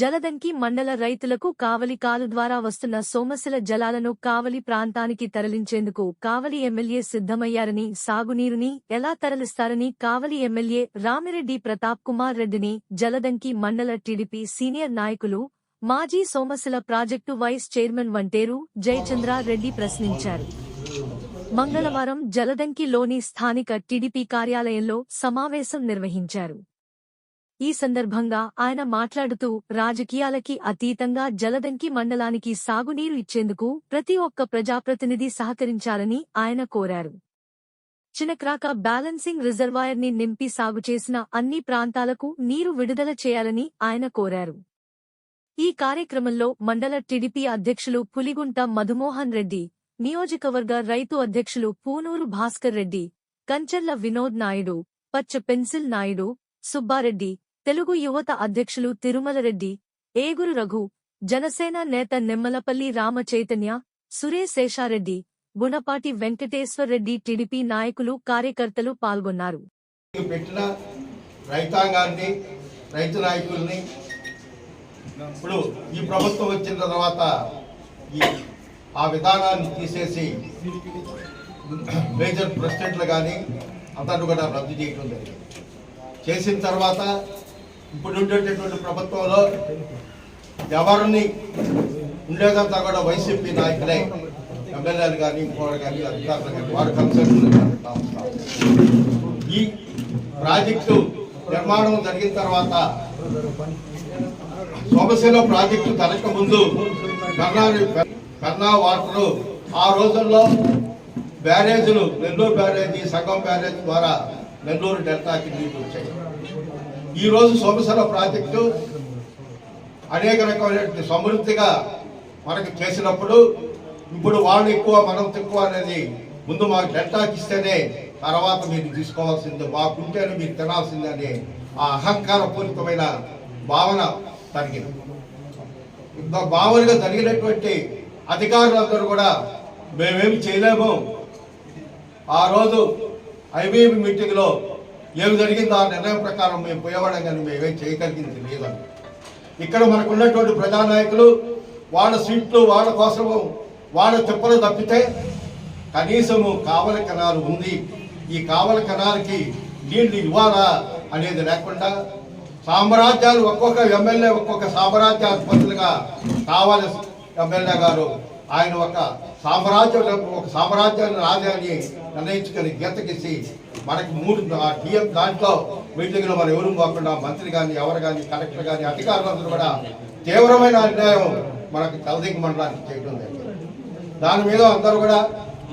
జలదంకి మండల రైతులకు కావలి కాలు ద్వారా వస్తున్న సోమశిల జలాలను కావలి ప్రాంతానికి తరలించేందుకు కావలి ఎమ్మెల్యే సిద్ధమయ్యారని సాగునీరుని ఎలా తరలిస్తారని కావలి ఎమ్మెల్యే రామిరెడ్డి ప్రతాప్ కుమార్ రెడ్డిని జలదంకి మండల టీడీపీ సీనియర్ నాయకులు మాజీ Somasila project vice chairman Vanteru Jayachandrareddy ప్రశ్నించారు. మంగళవారం జలదంకిలోని స్థానిక టీడీపీ కార్యాలయంలో సమావేశం నిర్వహించారు. ఈ సందర్భంగా ఆయన మాట్లాడుతూ రాజకీయాలకి అతీతంగా జలదంకి మండలానికి సాగునీరు ఇచ్చేందుకు ప్రతి ఒక్క ప్రజాప్రతినిధి సహకరించాలని ఆయన కోరారు. చినక్రాక బ్యాలెన్సింగ్ రిజర్వాయర్ని నింపి సాగు చేసిన అన్ని ప్రాంతాలకు నీరు విడుదల చేయాలని ఆయన కోరారు. ఈ కార్యక్రమంలో మండల టీడీపీ అధ్యక్షులు పులిగుంట మధుమోహన్ రెడ్డి నియోజకవర్గ రైతు అధ్యక్షులు పూనూరు భాస్కర్ రెడ్డి కంచర్ల వినోద్ నాయుడు పచ్చ పెన్సిల్ నాయుడు సుబ్బారెడ్డి తెలుగు యువత అధ్యక్షులు తిరుమలరెడ్డి ఏగురు రఘు జనసేన నేత నిమ్మలపల్లి రామచైతన్య సురేశేషారెడ్డి గుణపాటి వెంకటేశ్వర్రెడ్డి టీడీపీ నాయకులు కార్యకర్తలు పాల్గొన్నారు. పెట్టిన రైతాంగాన్ని రైతు నాయకుల్ని ఇప్పుడు ఈ ప్రభుత్వం వచ్చిన తర్వాత ఈ ఆ విధానాన్ని తీసేసి మేజర్ ప్రెసిడెంట్లు కానీ అందరూ కూడా రద్దు చేయడం జరిగింది. చేసిన తర్వాత ఇప్పుడు ఉండేటటువంటి ప్రభుత్వంలో ఎవరిని ఉండేదంతా కూడా వైసీపీ నాయకులే. ఎమ్మెల్యేలు కానీ ఇంకోటి కానీ అధికారులు కానీ వారు కన్సల్ట్ ఈ ప్రాజెక్టు నిర్మాణం జరిగిన తర్వాత సోమశిల ప్రాజెక్టు తనక ముందు కర్ణా కర్ణా వాటరు ఆ రోజుల్లో బ్యారేజీలు నెల్లూరు బ్యారేజీ సంగం బ్యారేజ్ ద్వారా నెల్లూరు డెల్టాకి నీళ్ళు వచ్చాయి. ఈరోజు సోమసర ప్రాజెక్టు అనేక రకమైనటువంటి సమృద్ధిగా మనకు చేసినప్పుడు ఇప్పుడు వాళ్ళు ఎక్కువ మనం తక్కువ అనేది ముందు మాకు డెల్టాకి ఇస్తేనే తర్వాత మీరు తీసుకోవాల్సింది మాకుంటేనే మీరు తినాల్సిందని ఆ అహంకారపూరితమైన భావన జరిగింది ఇంకా భావనగా జరిగినటువంటి అధికారులందరూ కూడా మేమేమి చేయలేము. ఆ రోజు ఐబీఎం మీటింగ్లో ఏమి జరిగిందో ఆ నిర్ణయం ప్రకారం మేము పోయేవాడం కానీ మేమేం చేయగలిగింది లేదని ఇక్కడ మనకు ఉన్నటువంటి ప్రజానాయకులు వాళ్ళ సీట్లు వాళ్ళ కోసము వాళ్ళ తిప్పలు తప్పితే కనీసము కావల కెనాలు ఉంది. ఈ కావల కణాలకి నీళ్ళు ఇవ్వాలా అనేది లేకుండా సామ్రాజ్యాలు ఒక్కొక్క ఎమ్మెల్యే ఒక్కొక్క సామ్రాజ్యాధిపతులుగా కావాలి ఎమ్మెల్యే గారు ఆయన ఒక సామ్రాజ్యం ఒక సామ్రాజ్యాన్ని రాజాన్ని నిర్ణయించుకొని గీతకిసి మనకి మూడు ఆ టీఎం దాంట్లో మీటింగ్లో మనం ఎవరు పోకుండా మంత్రి కానీ ఎవరు కానీ కలెక్టర్ కానీ అధికారులందరూ కూడా తీవ్రమైన అన్యాయం మనకు తలదింగ మండలానికి చేయడం జరిగింది. దాని మీద అందరూ కూడా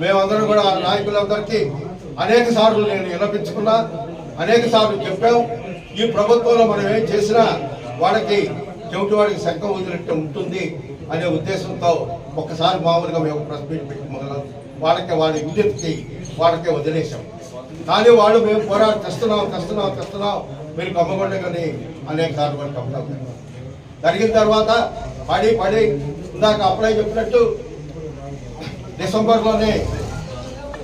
మేమందరం కూడా ఆ నాయకులందరికీ అనేక సార్లు నేను వినిపించుకున్నా అనేక సార్లు చెప్పాం. ఈ ప్రభుత్వంలో మనం ఏం చేసినా వాళ్ళకి చెవిటి వాడికి శంఖం వదిలినట్టు ఉంటుంది అనే ఉద్దేశంతో ఒక్కసారి మామూలుగా మేము ప్రెస్ మీట్ పెట్టి వాళ్ళకి వాళ్ళ విద్యుత్కి వాళ్ళకే వదిలేసాం కానీ వాళ్ళు మేము పోరాడు తెస్తున్నాం తెస్తున్నాం తెస్తున్నాం. మీరు కమ్మగొండే కానీ అనేక సార్లు మనకు కమ్మడం జరిగిన తర్వాత పడి పడి ఇందాక అప్లై చెప్పినట్టు డిసెంబర్లోనే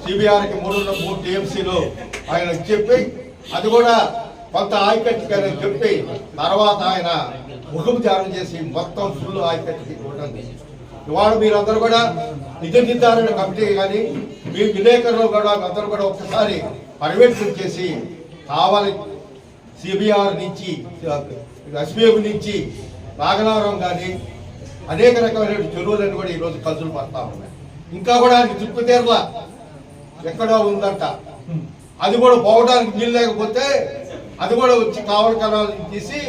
సిబిఆర్కి మూడు మూడు టీఎంసీలు ఆయన చెప్పి అది కూడా కొంత ఆయకట్టుకని చెప్పి తర్వాత ఆయన ముఖం త్యాగం చేసి మొత్తం ఫుల్ ఆయకట్టుకి ఉంటుంది ఇవాళ మీరందరూ కూడా నిజ నిర్ధారణ కమిటీ కానీ మీ విలేకరులు కూడా అందరూ కూడా ఒక్కసారి పర్యవేక్షణ చేసి కావాలి సిబిఆర్ నుంచి ఎస్బీఎఫ్ నుంచి నాగనారం కానీ అనేక రకమైన చెరువులను కూడా ఈరోజు కలుసులు పడతా ఉన్నాయి. ఇంకా కూడా అది చుట్టు తీరలా ఎక్కడో ఉందంట. అది కూడా పోవడానికి వీలు లేకపోతే అది కూడా వచ్చి కావలి కణాలు తీసి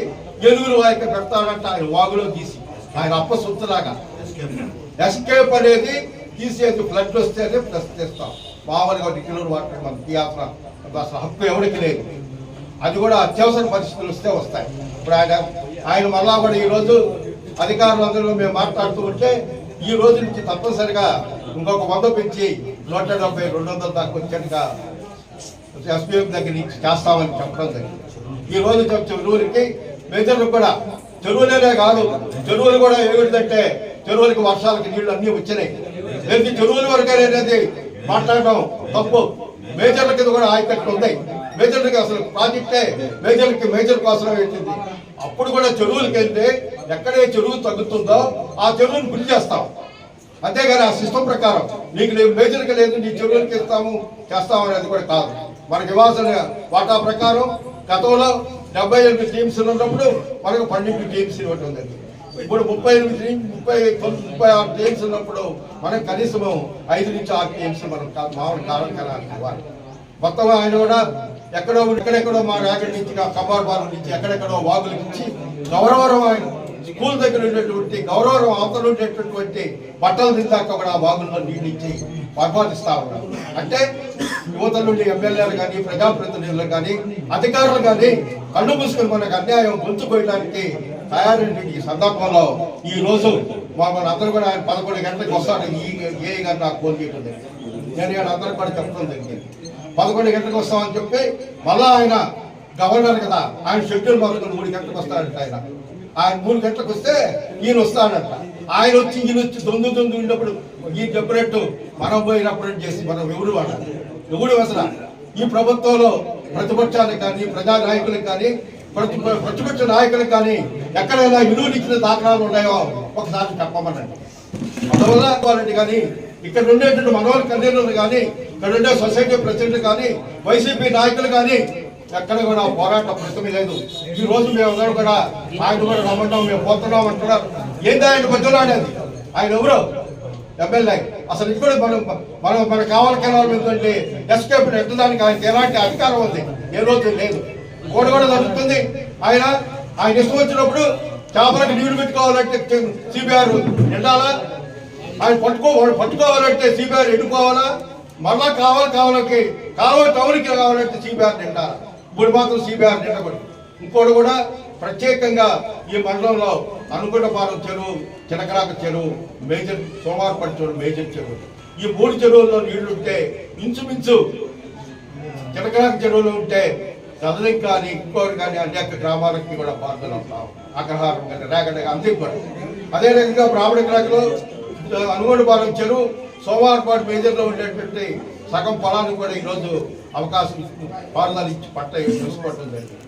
ఎలుగురు వాయిక పెడతాడంట ఆయన వాగులో తీసి. ఆయన అప్ప సొత్తులాగా. ఎస్కేప్. అనేది తీసేది ఫ్లడ్ వస్తేనే ప్రశ్నిస్తాం మామూలుగా ఒక కిలో వాటర్ మనకి తీయాల్సిన అసలు హక్కు ఎవరికి లేదు. అది కూడా అత్యవసర పరిస్థితులు వస్తే వస్తాయి. ఇప్పుడు ఆయన ఆయన మళ్ళా కూడా ఈరోజు అధికారులందరూ మేము మాట్లాడుతూ ఉంటే ఈ రోజు నుంచి తప్పనిసరిగా ఇంకొక వంద పెంచి నూట డెబ్బై రెండు వందల దాకా వచ్చేట్టుగా ఎస్పీఎం దగ్గర నుంచి చేస్తామని చెప్పడం జరిగింది. ఈ రోజు చెరువులకి మేజర్లు కూడా చెరువులనే కాదు చెరువులు కూడా ఏమిటంటే చెరువులకి వర్షాలకి నీళ్ళు అన్ని వచ్చినాయి. ప్రతి చెరువుల వరకు అనేది మాట్లాడడం తప్పు. మేజర్ల కింద కూడా ఆయకట్లు ఉన్నాయి మేజర్లకి అసలు ప్రాజెక్టే మేజర్లకి మేజర్ కోసం పెట్టింది. అప్పుడు కూడా చెరువులకి వెళ్తే ఎక్కడే చెరువు తగ్గుతుందో ఆ చెరువును గురి చేస్తాం. అంతేగాని ఆ సిస్టమ్ ప్రకారం నీకు నేను మేజర్కి లేదు నీ చెరువులకి ఇస్తాము చేస్తాము అనేది కూడా కాదు. మనకి ఇవ్వాల్సిన వాటా ప్రకారం గతంలో డెబ్బై ఎనిమిది టీమ్స్ ఉన్నప్పుడు మనకు పన్నెండు టీమ్స్ ఇవ్వటం జరిగింది. ఇప్పుడు ముప్పై ఎనిమిది ముప్పై ముప్పై ఆరు టీమ్స్ ఉన్నప్పుడు మనం కనీసం ఐదు నుంచి ఆరు టీమ్స్ మనం మామూలు కాలం కలాలి మొత్తం ఆయన కూడా ఎక్కడో ఎక్కడెక్కడో మా రాగడి నుంచి కబార్ బాల నుంచి ఎక్కడెక్కడో వాగుల నుంచి గౌరవరం ఆయన స్కూల్ దగ్గర ఉండేటువంటి గౌరవం అవతల ఉండేటటువంటి బట్టలు తిందాక కూడా ఆ వాగుల్లో నీళ్ళు ఇచ్చి పరిపాలిస్తా ఉన్నారు. అంటే యువత నుండి ఎమ్మెల్యేలు కానీ ప్రజాప్రతినిధులు కానీ అధికారులు కానీ కళ్ళు మూసుకొని మనకు అన్యాయం గొంతుకోయడానికి తయారైనటువంటి ఈ సందర్భంలో ఈ రోజు మమ్మల్ని అందరూ కూడా ఆయన పదకొండు గంటలకు వస్తాడు. ఈ ఏ గారు నాకు ఫోన్ చేయడం జరిగింది. నేను ఇక్కడ అందరూ కూడా చెప్పడం జరిగింది. పదకొండు గంటలకు వస్తామని చెప్పి మళ్ళా ఆయన గవర్నర్ కదా ఆయన షెడ్యూల్ మొదలుకొని మూడు గంటలకు వస్తాడంట ఆయన. ఆయన మూడు గంటలకు వస్తే ఈయన వస్తాడంట. ఆయన వచ్చి ఈయన వచ్చి దొందు దొందు ఉన్నప్పుడు ఈ చెప్పినట్టు మనం పోయి రిప్రజెంట్ చేసి మనం ఎవడు వాడాలి? ఎవడు అసలు? ఈ ప్రభుత్వంలో ప్రతిపక్షాలకు కానీ ప్రజా నాయకులకు కానీ ప్రతిపక్ష నాయకులకు కానీ ఎక్కడైనా విలువనిచ్చిన దాఖలాలు ఉన్నాయో ఒకసారి చెప్పమనండి. అందువల్ల కానీ ఇక్కడ ఉండేటువంటి మనోహర్ కన్వీనర్లు కానీ ఇక్కడ ఉండే సొసైటీ ప్రెసిడెంట్ కానీ వైసీపీ నాయకులు కానీ ఎక్కడ కూడా పోరాట ప్రతిమ లేదు. ఈ రోజు మేము కూడా ఆయన కూడా రమ్మంటాం మేము పోతున్నాం అంటున్నారు. ఏంది ఆయన మధ్యలో అనేది ఆయన ఎవరు? ఎమ్మెల్యే. అసలు ఇప్పుడు మనం మనం మన కావాలి కావాలి ఏంటంటే ఎస్కేప్ ఎట్టడానికి ఆయనకి ఎలాంటి అధికారం ఉంది? ఏ రోజు లేదు. కూడా కూడా జరుగుతుంది. ఆయన ఆయన ఇష్టం వచ్చినప్పుడు చేపలకు నీళ్ళు పెట్టుకోవాలంటే సిబిఆర్ వెళ్ళాలా ఆయన పట్టుకో పట్టుకోవాలంటే సిబిఆర్ ఎన్నుకోవాలా మళ్ళా కావాలి కావాలకి కావాలి టౌన్కి కావాలంటే సిబిఆర్ నిండాలి ఇప్పుడు మాత్రం సిబిఆర్ నిండకూడదు ఇంకోటి కూడా ప్రత్యేకంగా ఈ మండలంలో అనుగుణపాలెం చెరువు చినకరాక చెరువు మేజర్ సోమార్పడి చెరువు మేజర్ చెరువు. ఈ మూడు చెరువుల్లో నీళ్ళుంటే ఇంచుమించు చినకరాక చెరువులో ఉంటే చదువుకి కానీ ఇంకోటి కానీ అనేక గ్రామాలకి కూడా పారుదల ఉంటాం. అగ్రహారం కానీ రేగడ అంతే కూడా. అదేవిధంగా రకంగా బ్రాహ్మణ క్రాకలో అనుగోడుపాలెం చెరువు సోమవారపాటు మేజర్లో ఉండేటువంటి సగం పొలానికి కూడా ఈరోజు అవకాశం పారుదల ఇచ్చి పట్ట చూసుకోవడం జరిగింది.